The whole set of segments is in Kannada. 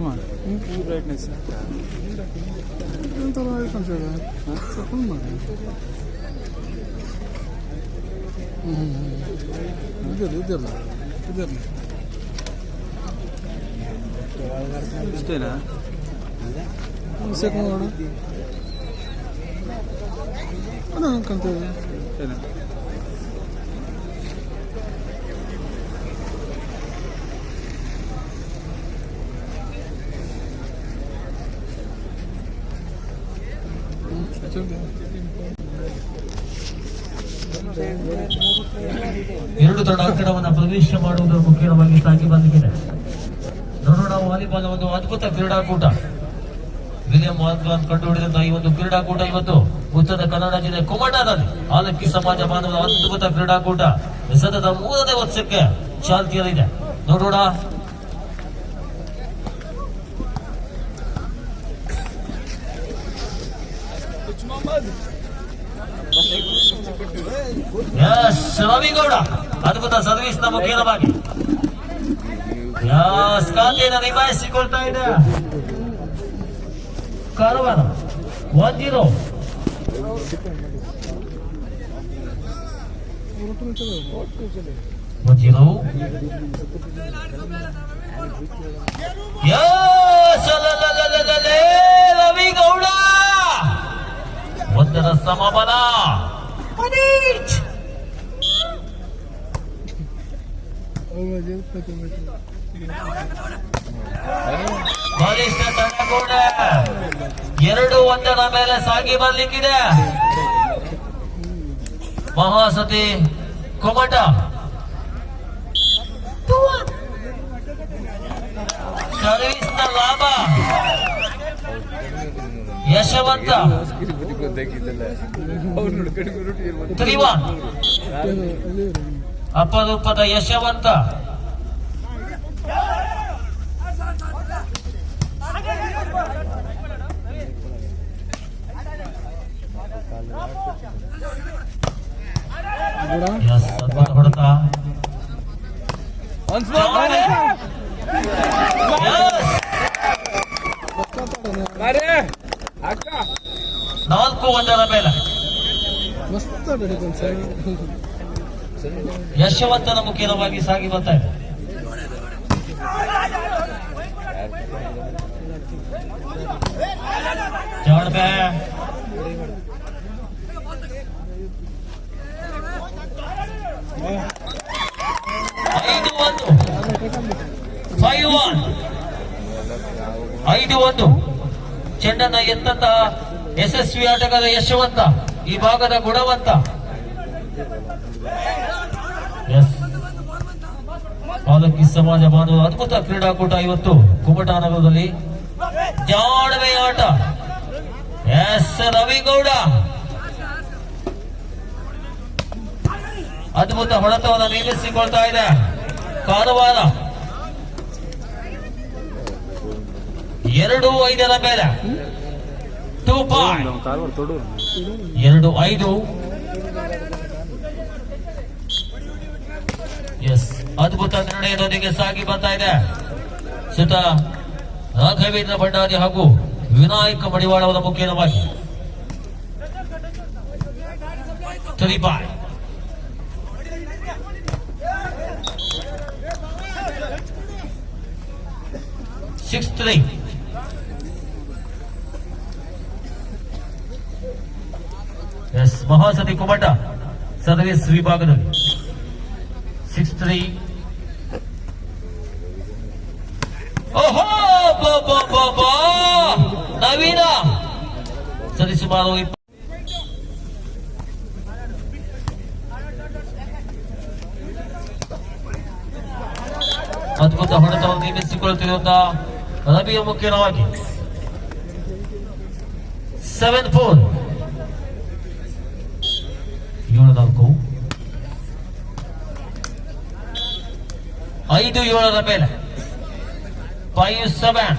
Ama. Full brightness. Don't allow it consider. It's a full one. ഇതല്ല ഇതല്ല ഇതല്ല ഇഷ്ടമല്ല സെക്കൻഡ് വേണം അതാണ് കണ്ടത് ಎರಡು ತಂಡ ಅಂಕಣವನ್ನು ಪ್ರವೇಶ ಮಾಡುವುದು ಮುಖ್ಯವಾಗಿ ಸಾಗಿ ಬಂದಿದೆ. ನೋಡೋಣ, ವಾಲಿಬಾಲ್ ಒಂದು ಅದ್ಭುತ ಕ್ರೀಡಾಕೂಟ. ವಿಲಿಯಂ ವಾಲ್ಬಾಲ್ ಕಂಡು ಹಿಡಿದಂತಹ ಈ ಒಂದು ಕ್ರೀಡಾಕೂಟ ಇವತ್ತು ಉತ್ತರ ಕನ್ನಡ ಜಿಲ್ಲೆ ಕುಮಟಾದಲ್ಲಿ ಆಲಕ್ಕಿ ಸಮಾಜ ಬಾಂಧವರ ಅದ್ಭುತ ಕ್ರೀಡಾಕೂಟ. ಸತತ ಮೂರನೇ ವರ್ಷಕ್ಕೆ ಚಾಲ್ತಿಯಲ್ಲಿದೆ. ನೋಡೋಣ ಎಸ್ ರವಿಗೌಡ ಅದ್ಭುತ ಸರ್ವಿಸ್ನ ಮುಖ್ಯವಾಗಿ ಎಸ್ ಖಾತೆಯನ್ನು ನಿಭಾಯಿಸಿಕೊಳ್ತಾ ಇದೆ. Karwar one zero one Ravigowda. ಒಂದರ ಸಮಬಲ. ಬಲಿಷ್ಠ ತಂಡ ಕೂಡ ಎರಡು ಒಂದರ ಮೇಲೆ ಸಾಗಿ ಬರ್ಲಿಕ್ಕಿದೆ. ಮಹಾಸತಿ ಕೊಮಟ. ಸರ್ವಿಸ್ನ ಲಾಭ. ಯಶವಂತ. ತ್ರಿವಾನ್ ಅಪರೂಪದ ಯಶವಂತ. ನಾಲ್ಕು ಒಂದರ ಮೇಲೆ. ಯಶವಂತನ ಮುಖೇನವಾಗಿ ಸಾಗಿ ಬರ್ತಾ ಐದು ಒಂದು. Five one. ಐದು ಒಂದು. ಚೆಂಡನ್ನ ಎತ್ತಂತ ಯಶಸ್ವಿ ಆಟಗಾರ ಯಶವಂತ. ಈ ಭಾಗದ ಗುಣವಂತ. ಪಾಲಕಿ ಸಮಾಜ ಬಾಂಧವ ಅದ್ಭುತ ಕ್ರೀಡಾಕೂಟ ಇವತ್ತು ಕುಮಟಾನಗರದಲ್ಲಿ. ಜಾಣವೆ ಆಟ. ಎಸ್ ರವಿಗೌಡ. ಅದ್ಭುತ ಹೊಡೆತವನ್ನು ನಿಲ್ಲಿಸಿಕೊಳ್ತಾ ಇದೆ. ಕಾರವಾರ. ಎರಡು ಐದರ ಮೇಲೆ. ಟೂ ಪಾಯಿಂಟ್ ಎರಡು ಐದು ಎಸ್ ಅದ್ಭುತ ನಿರ್ಣಯದೊಂದಿಗೆ ಸಾಗಿ ಬರ್ತಾ ಇದೆ. ಸುತ ರಾಘವೇಂದ್ರ ಭಂಡಾರಿ ಹಾಗೂ ವಿನಾಯಕ ಮಡಿವಾಳ ಅವರ ಮುಖೇನವಾಗಿ ತ್ರಿಪಾಯ್ six three S Mahasati Kumta service ವಿಭಾಗದಲ್ಲಿ ಸಿಕ್ಸ್ ತ್ರೀ ನವೀನ ಸರಿ ಸುಮಾರು ಅದ್ಭುತ ಹೊಡೆತವನ್ನು ನಿರ್ಮಿಸಿಕೊಳ್ಳುತ್ತಿರುವಂತಹ ರವಿಯ ಮುಖ್ಯವಾಗಿ ಸೆವೆನ್ ಫೋರ್ ಏಳು ನಾಲ್ಕು ಐದು ಏಳರ ಮೇಲೆ ಫೈವ್ ಸೆವೆನ್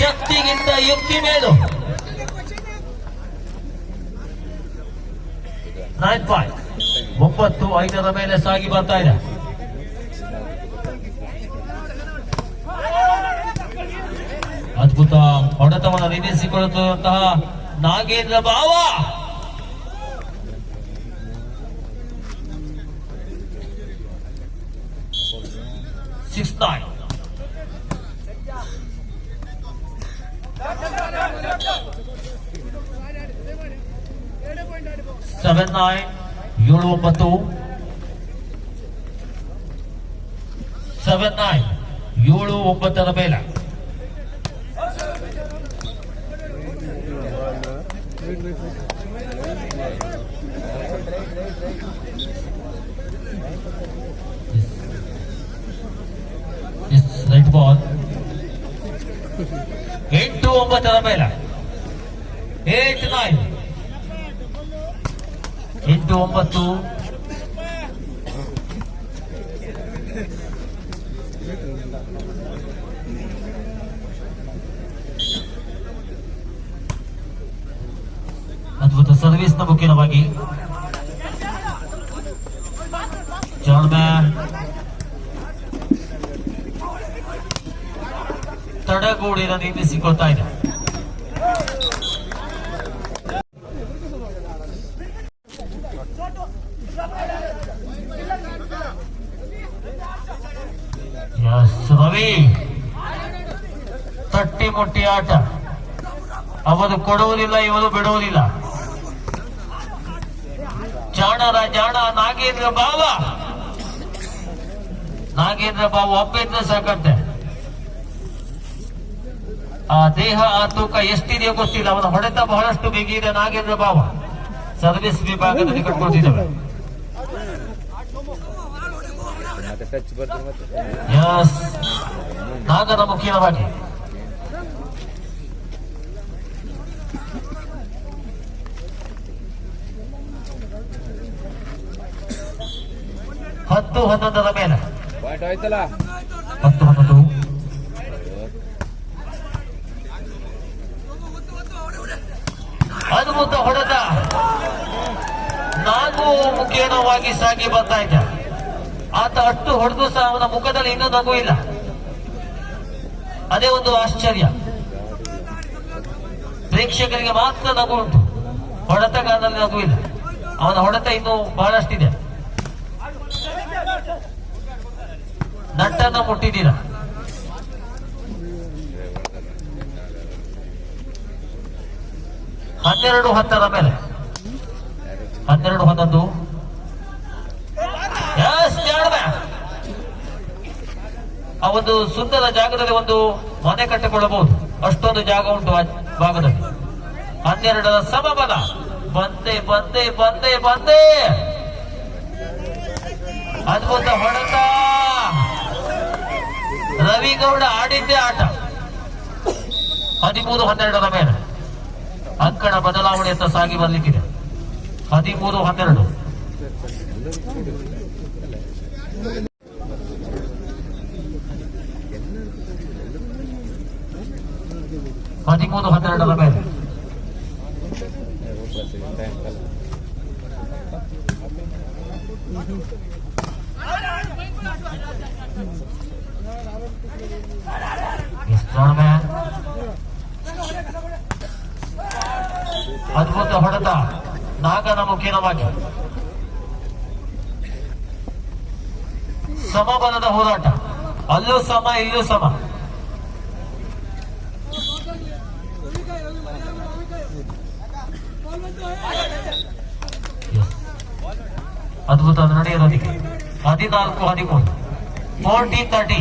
ಶಕ್ತಿಗಿಂತ ಯುಕ್ತಿ ಮೇಲು. ನೈನ್ ಪಾಯಿಂಟ್ ಒಂಬತ್ತು ಐದರ ಮೇಲೆ ಸಾಗಿ ಬರ್ತಾ ಇದೆ. ಅದ್ಭುತ ಹೊಡೆತವನ್ನು ನಿಲ್ಲಿಸಿಕೊಳ್ಳುತ್ತಿರುವಂತಹ ನಾಗೇಂದ್ರ ಭಾವ ಸೆವೆನ್ ನೈನ್ ಏಳು ಒಂಬತ್ತು ಸೆವೆನ್ ನೈನ್ ಏಳು ಒಂಬತ್ತರ ಮೇಲೆ wait wait wait right ball ಎಂಟು ಒಂಬತ್ತರ ಮೇಲೆ ಏಟ್ ನೈನ್ ಎಂಟು ಒಂಬತ್ತು ಅದ್ಭುತ ನ ಮುಖ್ಯವಾಗಿ. ಜಾಣ್ಮ್ಯಾ ತಡಗೂಡಿನ ನಿರ್ಮಿಸಿಕೊಳ್ತಾ ಇದೆ. ರವಿ. ತಟ್ಟಿ ಮುಟ್ಟಿ ಆಟ. ಅವರು ಕೊಡುವುದಿಲ್ಲ ಇವರು ಬಿಡುವುದಿಲ್ಲ. ಜಾಣರ ಜಾಣ ನಾಗೇಂದ್ರ ಬಾವ. ನಾಗೇಂದ್ರ ಬಾವ ಒಬ್ಬಿದ್ರೆ ಸಾಕಂತೆ. ಆ ದೇಹ, ಆ ತೂಕ ಎಷ್ಟಿದೆಯೋ ಗೊತ್ತಿಲ್ಲ. ಅವನ ಹೊಡೆತ ಬಹಳಷ್ಟು ಬಿಗಿದೆ ನಾಗೇಂದ್ರ ಬಾವ. ಸರ್ವಿಸ್ ವಿಭಾಗದಲ್ಲಿ ಕಟ್ಕೊಂಡಿದ್ದಾವೆ. ನಾಗರ ಮುಖ್ಯವಾಗಿ ಹತ್ತು ಹನ್ನೊಂದರ ಮೇಲೆ. ಹತ್ತು ಹನ್ನೊಂದು. ಅದ್ಭುತ ಹೊಡೆದ ನಾನು ಮುಖೇನವಾಗಿ ಸಾಗಿ ಬರ್ತಾ ಇದ್ದ. ಆತ ಅಷ್ಟು ಹೊಡೆದು ಸಹ ಅವನ ಮುಖದಲ್ಲಿ ಇನ್ನೂ ನಗು ಇಲ್ಲ. ಅದೇ ಒಂದು ಆಶ್ಚರ್ಯ. ಪ್ರೇಕ್ಷಕರಿಗೆ ಮಾತ್ರ ನಗು ಉಂಟು. ಹೊಡೆತಗಾರದಲ್ಲಿ ನಗು ಇಲ್ಲ. ಅವನ ಹೊಡೆತ ಇನ್ನೂ ಬಹಳಷ್ಟಿದೆ. ನಟ್ಟನ್ನ ಮುಟ್ಟಿದ್ದೀರಾ ಹನ್ನೆರಡು ಹತ್ತರ ಮೇಲೆ. ಹನ್ನೆರಡು ಹನ್ನೊಂದು. ಆ ಒಂದು ಸುಂದರ ಜಾಗದಲ್ಲಿ ಒಂದು ಮನೆ ಕಟ್ಟಿಕೊಳ್ಳಬಹುದು. ಅಷ್ಟೊಂದು ಜಾಗ ಉಂಟು ಆ ಭಾಗದಲ್ಲಿ. ಹನ್ನೆರಡರ ಸಮಬಲ. ಬಂದೆ ಬಂದೆ ಬಂದೆ ಬಂದೆ. ಅದ್ಭುತ ಹೊಡೆತ ರವಿಗೌಡ ಆಡಿದ್ದೇ ಆಟ. ಹದಿಮೂರು, ಹನ್ನೆರಡರ ಮೇಲೆ ಅಂಕಣ ಬದಲಾವಣೆಯತ್ತ ಸಾಗಿ ಬರ್ಲಿಕ್ಕಿದೆ. ಹದಿಮೂರು, ಹನ್ನೆರಡು. ಹದಿಮೂರು, ಹನ್ನೆರಡರ ಮೇಲೆ. ಅದ್ಭುತ ಹೊಡೆತ ನಾಗನ ಮುಖೇನವಾಗಿ ಸಮಬಲದ ಹೋರಾಟ. ಅಲ್ಲೂ ಸಮ ಇಲ್ಲೂ ಸಮ. ಅದ್ಭುತ ನಡೆಯೋದಕ್ಕೆ ಹದಿನಾಲ್ಕು ಹದಿಮೂರು. ಫೋರ್ಟೀನ್ ತರ್ಟಿ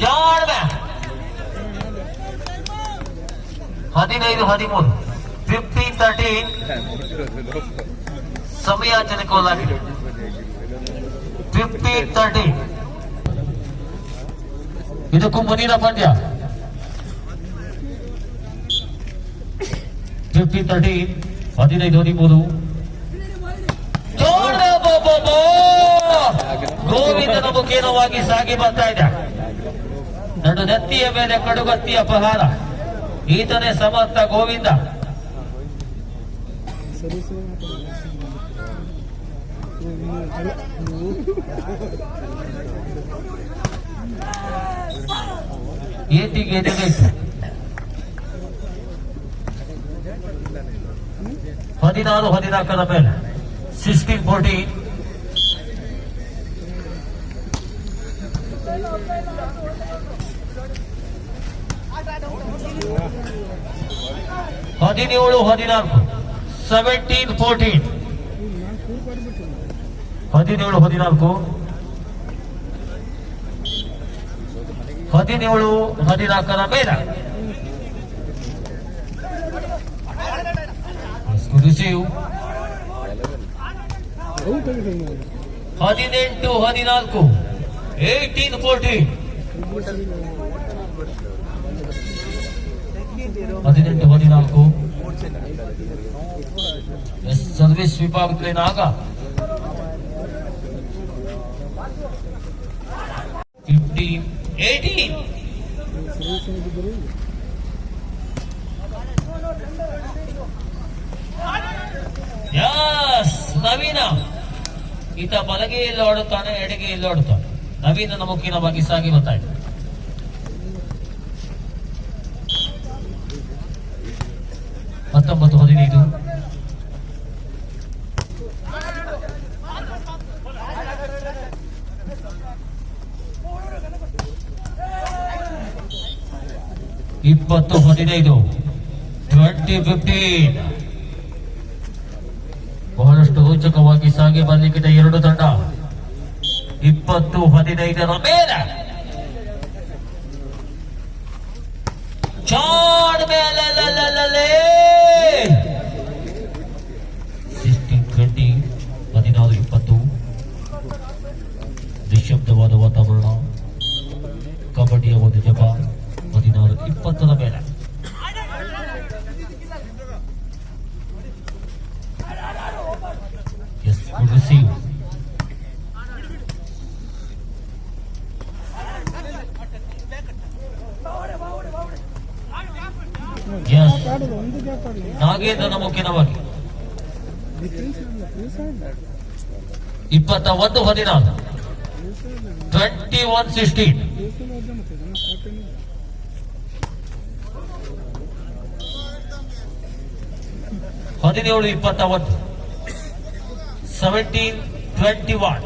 ಜಾಣ್ಮೆ ಹದಿನೈದು ಹದಿಮೂರು ಫಿಫ್ಟೀನ್ ತರ್ಟೀನ್ ಸಮಯಾಚನಕವಾಗಿದೆ ಫಿಫ್ಟೀನ್ ತರ್ಟಿ ಇದಕ್ಕೂ ಮುಂದಿನ ಪಂದ್ಯ ಫಿಫ್ಟೀನ್ ತರ್ಟಿ ಹದಿನೈದು, ಹದಿಮೂರು! ಗೋವಿಂದನ ಮುಖೇನವಾಗಿ ಸಾಗಿ ಬರ್ತಾ ಇದೆ. ನಡು ನೆತ್ತಿಯ ಮೇಲೆ ಕಡುಗತ್ತಿ ಅಪಹಾರ. ಈತನೇ ಸಮರ್ಥ ಗೋವಿಂದ. ಏಟಿಗೆ ಎದೆಬೇಕು. ಹದಿನಾರು ಹದಿನಾಲ್ಕರ ಮೇಲೆ ಸಿಕ್ಸ್ಟೀನ್ ಫೋರ್ಟೀನ್ ಹದಿನೇಳು ಹದಿನಾಲ್ಕು ಸೆವೆಂಟೀನ್ ಫೋರ್ಟೀನ್ ನಾನು ಕೂರ್ ಮಾಡಿಬಿಟ್ಟು ಹದಿನೇಳು ಹದಿನಾಲ್ಕು ಹದಿನೇಳು ಹದಿನಾಲ್ಕರ ಮೇಲೆ ರಿಸೀವ್ ಅವು ತೆಗೆದು ನಾನು ಹದಿನೆಂಟು, ಹದಿನಾಲ್ಕು ಏಯ್ಟೀನ್ ಫೋರ್ಟೀನ್ ಹದಿನೆಂಟು, ಹದಿನಾಲ್ಕು. ಎಸ್, ಸರ್ವಿಸ್ ವಿಭಾಗದಲ್ಲಿನಾಗ ಫಿಫ್ಟೀನ್ ಏಯ್ಟೀನ್ ಸರ್ವಿಸ್ ಏನಿದ್ದರು ಯಸ್ ನವೀನ. ಈತ ಬಲಗೆಯಲ್ಲಿ ಓಡುತ್ತಾನೆ ಎಡಗೆಯಲ್ಲಿ ನವೀನ ನವೀನನ ಬಗ್ಗೆ ಸಾಗಿ ಇದೆ ಹತ್ತೊಂಬತ್ತು, ಹದಿನೈದು. ಇಪ್ಪತ್ತು, ಹದಿನೈದು. ಟ್ವೆಂಟಿ ಫಿಫ್ಟೀನ್ ರೋಚಕವಾಗಿ ಸಾಗಿ ಬರಲಿಕ್ಕಿದೆ ಎರಡು ತಂಡ. ಇಪ್ಪತ್ತು ಹದಿನೈದರ ಮೇಲೆ. ಚಾಡ್ ಮೇಲೆ ಹದಿನಾರು, ಇಪ್ಪತ್ತು. ನಿಶಬ್ದವಾದ ವಾತಾವರಣ. ಕಬಡ್ಡಿಯ ಒಂದು ಜಪ, ಹದಿನಾರು, ಇಪ್ಪತ್ತರ ಮೇಲೆ. Good receive. Yes, ನಾಗೇಂದ್ರನ ಮುಖ್ಯನವಾಗಿ. ಇಪ್ಪತ್ತ ಒಂದು ಹದಿನಾರು. ಟ್ವೆಂಟಿ ಒನ್ ಸಿಕ್ಸ್ಟೀನ್ ಹದಿನೇಳು ಇಪ್ಪತ್ತ ಒಂದು ಸೆವೆಂಟೀನ್ ಟ್ವೆಂಟಿ ಒನ್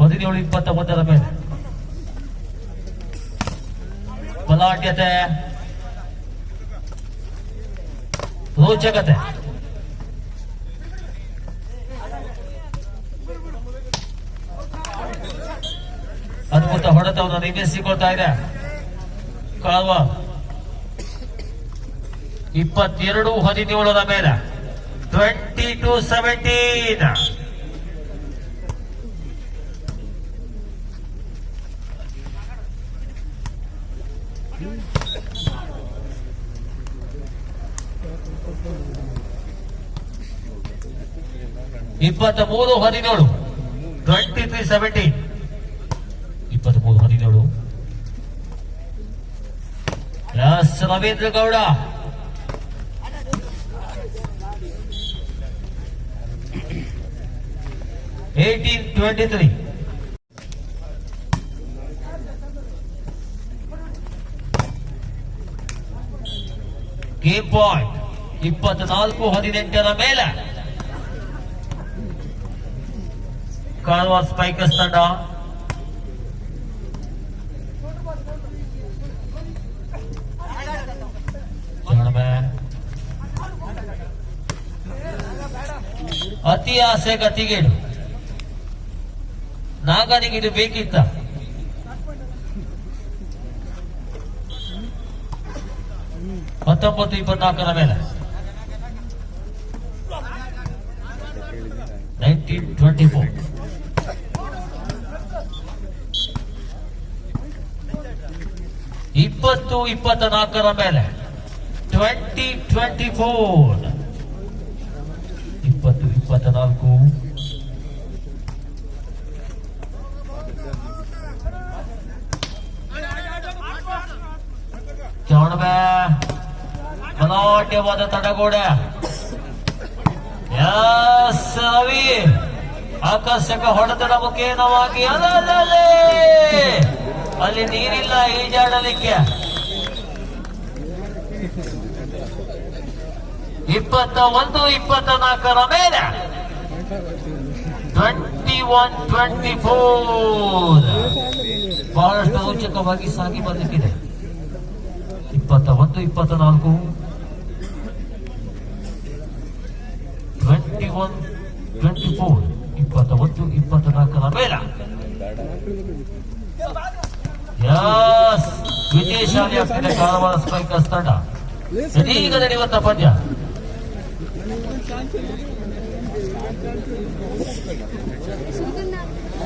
ಹದಿನೇಳು ಇಪ್ಪತ್ತ ಒಂದರ ಮೇಲೆ ಬಲಾಢ್ಯತೆ ರೋಚಕತೆ ಅದ್ಭುತ ಹೊಡೆತವನ್ನು ನಿರ್ಮಿಸಿಕೊಳ್ತಾ ಇದೆ ಕಾಲ್ವ ಇಪ್ಪತ್ತೆರಡು ಹದಿನೇಳರ ಮೇಲೆ. ಟ್ವೆಂಟಿ ಟು ಸೆವೆಂಟೀನ್ ಇಪ್ಪತ್ತ ಮೂರು ಹದಿನೇಳು. ಟ್ವೆಂಟಿ ತ್ರೀ ಸೆವೆಂಟೀನ್ ಇಪ್ಪತ್ತ್ ಮೂರು ಹದಿನೇಳು. S Ravindra Gowda. Eighteen twenty three game point ಇಪ್ಪತ್ನಾಲ್ಕು ಹದಿನೆಂಟರ ಮೇಲೆ. ಕಾಲ್ವಾರ್ ಸ್ಪೈಕರ್ಸ್ ತಂಡ. Gentlemen. ಅತಿ ಆಸೆ ಗತಿಗೇಡು ನಾಗನಿಗೆ ಇದು ಬೇಕಿತ್ತ? ಹತ್ತೊಂಬತ್ತು ಇಪ್ಪತ್ನಾಲ್ಕರ ಮೇಲೆ. ನೈನ್ಟೀನ್ ಟ್ವೆಂಟಿ ಫೋರ್ ಇಪ್ಪತ್ತು ಇಪ್ಪತ್ತ ನಾಲ್ಕರ ಮೇಲೆ. ಟ್ವೆಂಟಿ ಟ್ವೆಂಟಿ ಫೋರ್ ಇಪ್ಪತ್ತು ಇಪ್ಪತ್ತ ನಾಲ್ಕು ಚವಣಬೆ ಬಲಾಢ್ಯವಾದ ತಡಗೋಡೆ. ಎಸ್ ರವಿ ಆಕರ್ಷಕ ಹೊಡೆತದ ಮುಖೇನವಾಗಿ ಅಲ್ಲಿ ನೀರಿಲ್ಲ ಈಜಾಡಲಿಕ್ಕೆ ಇಪ್ಪತ್ತ ಒಂದು ಇಪ್ಪತ್ತ ನಾಲ್ಕರ ಮೇಲೆ. Twenty one, twenty four. ಬಹಳಷ್ಟು ರೋಚಕವಾಗಿ ಸಾಗಿ ಬರಲಿಕ್ಕಿದೆ ಇಪ್ಪತ್ತ ಒಂದು, ಇಪ್ಪತ್ತ ನಾಲ್ಕು. ಟ್ವೆಂಟಿ ಒನ್ ಟ್ವೆಂಟಿ ಫೋರ್ ಇಪ್ಪತ್ತ ಒಂದು ಇಪ್ಪತ್ತ ನಾಲ್ಕರ ಮೇಲ ವಿಜಯಶಾಲಿ ಆಗ್ತಿದೆ ಕಾರವಾರ ಸ್ಪೈಕರ್ಸ್ ತಂಡ ಇದೀಗ ನಡೆಯುವಂತ ಪಂದ್ಯ.